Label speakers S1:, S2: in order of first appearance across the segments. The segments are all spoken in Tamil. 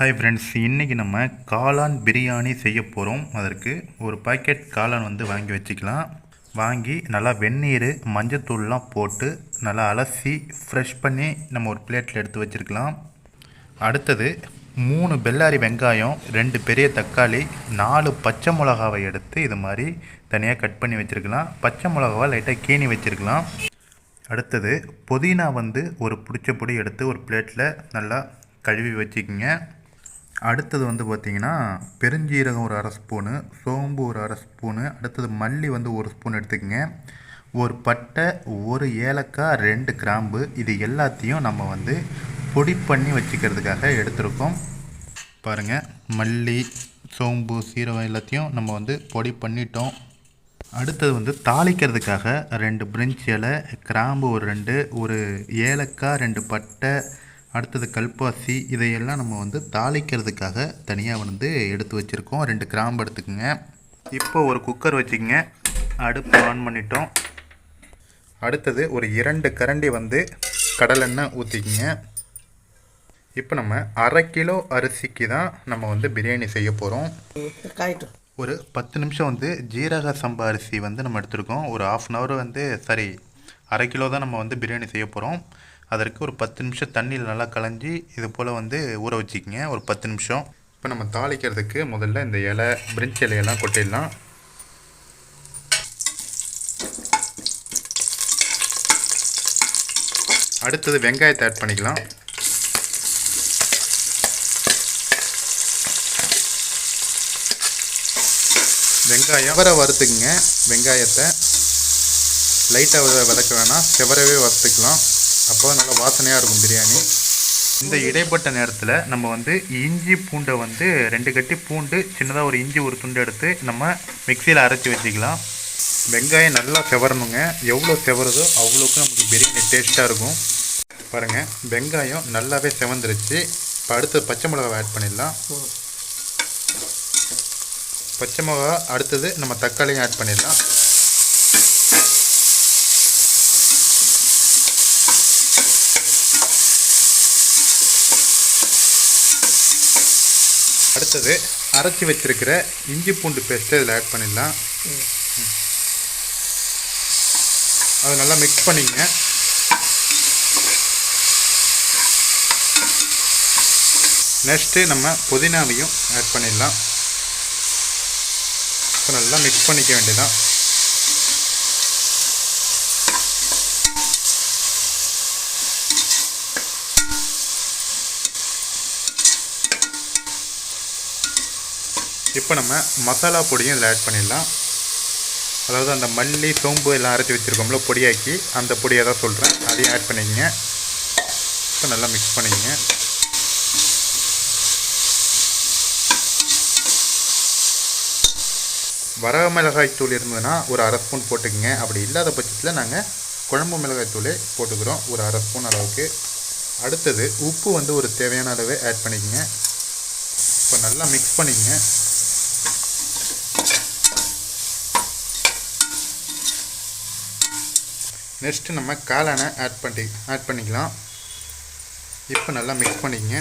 S1: ஹாய் ஃப்ரெண்ட்ஸ் இன்றைக்கி நம்ம காளான் பிரியாணி செய்ய போகிறோம் அதற்கு ஒரு பாக்கெட் காளான் வந்து வாங்கி வச்சுக்கலாம். வாங்கி நல்லா வெந்நீர் மஞ்சத்தூள்லாம் போட்டு நல்லா அலசி ஃப்ரெஷ் பண்ணி நம்ம ஒரு பிளேட்டில் எடுத்து வச்சுருக்கலாம். அடுத்தது மூணு பெல்லாரி வெங்காயம் ரெண்டு பெரிய தக்காளி நாலு பச்சை மிளகாவை எடுத்து இது மாதிரி தனியாக கட் பண்ணி வச்சுருக்கலாம். பச்சை மிளகாவை லைட்டாக கீனி வச்சுருக்கலாம். அடுத்தது புதினா வந்து ஒரு பிடிச்ச பொடி எடுத்து ஒரு பிளேட்டில் நல்லா கழுவி வச்சுக்கிங்க. அடுத்தது வந்து பார்த்திங்கன்னா பெருஞ்சீரகம் ஒரு அரை ஸ்பூனு சோம்பு ஒரு அரை ஸ்பூனு அடுத்தது மல்லி வந்து ஒரு ஸ்பூன் எடுத்துக்கோங்க. ஒரு பட்டை ஒரு ஏலக்காய் ரெண்டு கிராம்பு இது எல்லாத்தையும் நம்ம வந்து பொடி பண்ணி வச்சுக்கிறதுக்காக எடுத்திருக்கோம். பாருங்கள் மல்லி சோம்பு சீரகம் எல்லாத்தையும் நம்ம வந்து பொடி பண்ணிட்டோம். அடுத்தது வந்து தாளிக்கிறதுக்காக ரெண்டு பிரிஞ்ச் இலை கிராம்பு ஒரு ரெண்டு ஒரு ஏலக்காய் ரெண்டு பட்டை அடுத்தது கல்பாசி இதையெல்லாம் நம்ம வந்து தாளிக்கிறதுக்காக தனியாக வந்து எடுத்து வச்சுருக்கோம். ரெண்டு கிராம்பு எடுத்துக்கோங்க. இப்போ ஒரு குக்கர் வச்சுக்கோங்க. அடுப்பு ஆன் பண்ணிட்டோம். அடுத்தது ஒரு இரண்டு கரண்டி வந்து கடலெண்ணெய் ஊற்றிக்கிங்க இப்போ நம்ம அரை கிலோ அரிசிக்கு தான் நம்ம வந்து பிரியாணி செய்ய போகிறோம் ஒரு பத்து நிமிஷம் வந்து ஜீரக சம்பா அரிசி வந்து நம்ம எடுத்திருக்கோம். ஒரு ஆஃப் அன் ஹவர் வந்து சரி அரை கிலோ தான் நம்ம வந்து பிரியாணி செய்ய போகிறோம் அதற்கு ஒரு பத்து நிமிஷம் தண்ணியில் நல்லா கலைஞ்சி இது போல் வந்து ஊற வச்சுக்கிங்க. ஒரு பத்து நிமிஷம். இப்போ நம்ம தாளிக்கிறதுக்கு முதல்ல இந்த இலை பிரிஞ்ச் இலையெல்லாம் கொட்டிடலாம். அடுத்தது வெங்காயத்தை ஆட் பண்ணிக்கலாம். வெங்காயம் செவரை வறுத்துக்குங்க. வெங்காயத்தை. லைட்டாக வதக்க வேணாம். செவரவே வறுத்துக்கலாம். அப்போ நல்லா வாசனையாக இருக்கும் பிரியாணி. இந்த இடைப்பட்ட நேரத்தில் நம்ம வந்து இஞ்சி பூண்டை வந்து ரெண்டு கட்டி பூண்டு சின்னதாக ஒரு இஞ்சி ஒரு துண்டு எடுத்து நம்ம மிக்சியில் அரைச்சி வச்சுக்கலாம். வெங்காயம் நல்லா செவரணுங்க. எவ்வளோ செவருதோ அவ்வளோக்கு நமக்கு பிரியாணி டேஸ்ட்டாக இருக்கும். பாருங்கள் வெங்காயம் நல்லாவே செவந்துருச்சு. இப்போ அடுத்து பச்சை மிளகாவை ஆட் பண்ணிடலாம். பச்சை மிளகா அடுத்தது நம்ம தக்காளியும் ஆட் பண்ணிடலாம். அடுத்தது அரைச்சி வச்சிருக்கிற இஞ்சி பூண்டு பேஸ்ட்டை இதில் ஆட் பண்ணிடலாம். அதை நல்லா மிக்ஸ் பண்ணிக்கங்க நெக்ஸ்ட்டு நம்ம புதினாவையும் ஆட் பண்ணிடலாம். நல்லா மிக்ஸ் பண்ணிக்க வேண்டியதான் இப்போ நம்ம மசாலா பொடியும் இதில் ஆட் பண்ணிடலாம். அதாவது அந்த மல்லி சோம்பு எல்லாம் அரைச்சி வச்சுருக்கோம்ல பொடியாக்கி அந்த பொடியை தான் சொல்கிறேன் அதையும் ஆட் பண்ணிக்கங்க. இப்போ நல்லா மிக்ஸ் பண்ணிக்கங்க. வரக மிளகாய் தூள் இருந்ததுன்னா ஒரு அரை ஸ்பூன் போட்டுக்கங்க. அப்படி இல்லாத பட்சத்தில் நாங்கள் குழம்பு மிளகாய் தூளே போட்டுக்கிறோம். ஒரு அரை ஸ்பூன் அளவுக்கு. அடுத்தது உப்பு வந்து ஒரு தேவையான அளவு ஆட் பண்ணிக்கங்க. இப்போ நல்லா மிக்ஸ் பண்ணிக்கங்க. நெக்ஸ்ட்டு நம்ம காளானை ஆட் பண்ணி ஆட் பண்ணிக்கலாம். இப்போ நல்லா மிக்ஸ் பண்ணிக்கங்க.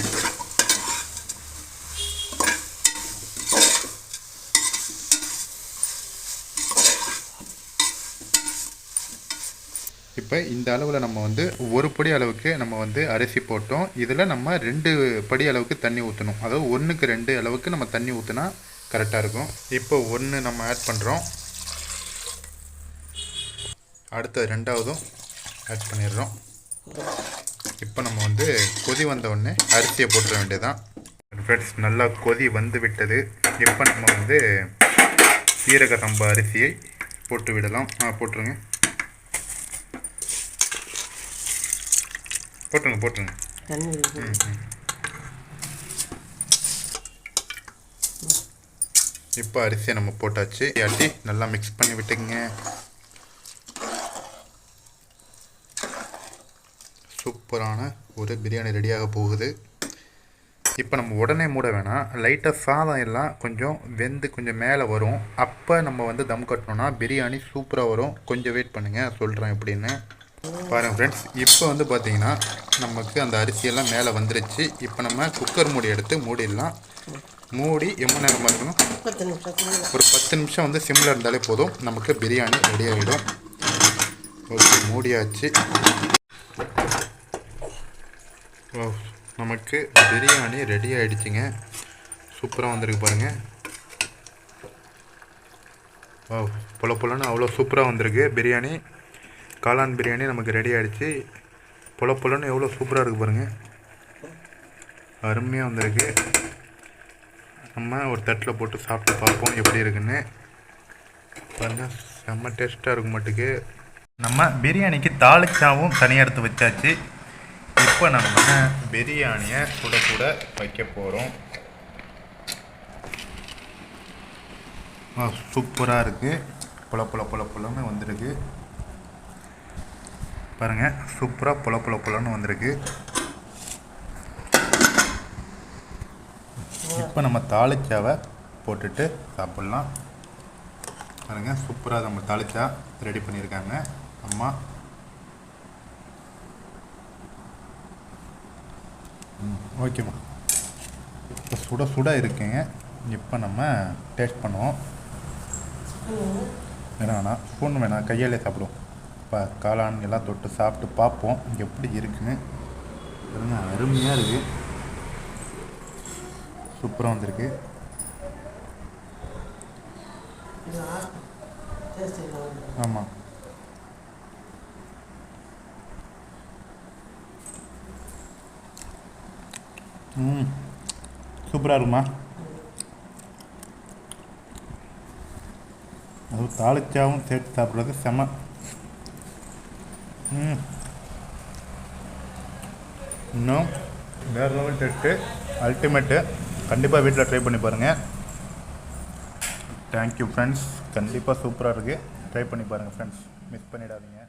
S1: இப்போ இந்த அளவில் நம்ம வந்து ஒரு படி அளவுக்கு நம்ம வந்து அரிசி போட்டோம். இதில் நம்ம ரெண்டு படி அளவுக்கு தண்ணி ஊற்றணும் அதாவது ஒன்றுக்கு ரெண்டு அளவுக்கு நம்ம தண்ணி ஊற்றினா கரெக்டாக இருக்கும். இப்போ ஒன்று நம்ம ஆட் பண்ணுறோம் அடுத்த ரெண்டாவதும் ஆட் பண்ணிடுறோம். இப்போ நம்ம வந்து கொதி வந்த உடனே அரிசியை போட்டுற வேண்டியதான் ஃப்ரெண்ட்ஸ் நல்லா கொதி வந்து விட்டது. இப்போ நம்ம வந்து சீரக சம்பா அரிசியை போட்டு விடலாம். ஆ போட்டுருங்க. போட்டுருங்க போட்டுருங்க. இப்போ அரிசியை நம்ம போட்டாச்சு. ஆட்டி நல்லா மிக்ஸ் பண்ணி விட்டுக்குங்க. சூப்பரான ஒரு பிரியாணி ரெடியாக போகுது. இப்போ நம்ம உடனே மூட வேணாம். லைட்டாக சாதம் எல்லாம் கொஞ்சம் வெந்து கொஞ்சம் மேலே வரும். அப்போ நம்ம வந்து தம் கட்டணும்னா பிரியாணி சூப்பராக வரும். கொஞ்சம் வெயிட் பண்ணுங்கள் சொல்கிறேன் எப்படின்னு. பாருங்கள் ஃப்ரெண்ட்ஸ் இப்போ வந்து பார்த்தீங்கன்னா நமக்கு அந்த அரிசியெல்லாம் மேலே வந்துருச்சு. இப்போ நம்ம குக்கர் மூடி எடுத்து மூடிடலாம். மூடி எவ்வளோ நேரம்
S2: நிமிஷத்துல
S1: ஒரு பத்து நிமிஷம் வந்து சிம்மில் இருந்தாலே போதும். நமக்கு பிரியாணி ரெடி ஆகிடும் ஓகே மூடியாச்சு. நமக்கு பிரியாணி ரெடி ஆகிடுச்சிங்க சூப்பராக வந்திருக்கு பாருங்கள் ஓ புல புலன்னு அவ்வளோ சூப்பராக வந்திருக்கு. பிரியாணி காளான் பிரியாணி நமக்கு ரெடி ஆகிடுச்சு புல புலன்னு எவ்வளோ சூப்பராக இருக்குது பாருங்கள் அருமையாக வந்திருக்கு. நம்ம ஒரு தட்டில் போட்டு சாப்பிட்டு பார்ப்போம் எப்படி இருக்குன்னு. பாருங்கள் செம்ம டேஸ்ட்டாக இருக்கும் மட்டுக்கு நம்ம பிரியாணிக்கு தாளிச்சாவும் தனியாக எடுத்து வச்சாச்சு. இப்போ நம்ம பிரியாணியை சுட கூட வைக்க போகிறோம் சூப்பராக இருக்குது புல புல புல புலன்னு வந்திருக்கு. பாருங்கள் சூப்பராக புல புல புலன்னு வந்திருக்கு. இப்போ நம்ம தாளிச்சாவை போட்டுட்டு சாப்பிட்லாம். பாருங்கள் சூப்பராக நம்ம தாளிச்சா ரெடி பண்ணியிருக்காங்க அம்மா ஓகேம்மா இப்போ சுட சுட இருக்குங்க இப்போ நம்ம டேஸ்ட் பண்ணுவோம். வேணாம் ஸ்பூன் வேணாம். கையாலே சாப்பிடுவோம். இப்போ காளான் எல்லாம் தொட்டு சாப்பிட்டு பார்ப்போம். எப்படி இருக்குன்னு. பாருங்க அருமையாக இருக்குது சூப்பராக வந்திருக்கு. ஆமாம் ம் சூப்பராக இருக்குமா அதுவும் தாளிச்சாவும் சேர்த்து சாப்பிட்றது செம ம் இன்னும் வேறு லெவல் டெஸ்ட்டு அல்டிமேட்டு. கண்டிப்பாக வீட்டில் ட்ரை பண்ணி பாருங்கள் தேங்க்யூ ஃப்ரெண்ட்ஸ் கண்டிப்பாக சூப்பராக இருக்குது ட்ரை பண்ணி பாருங்கள் ஃப்ரெண்ட்ஸ் மிஸ் பண்ணிடாதீங்க.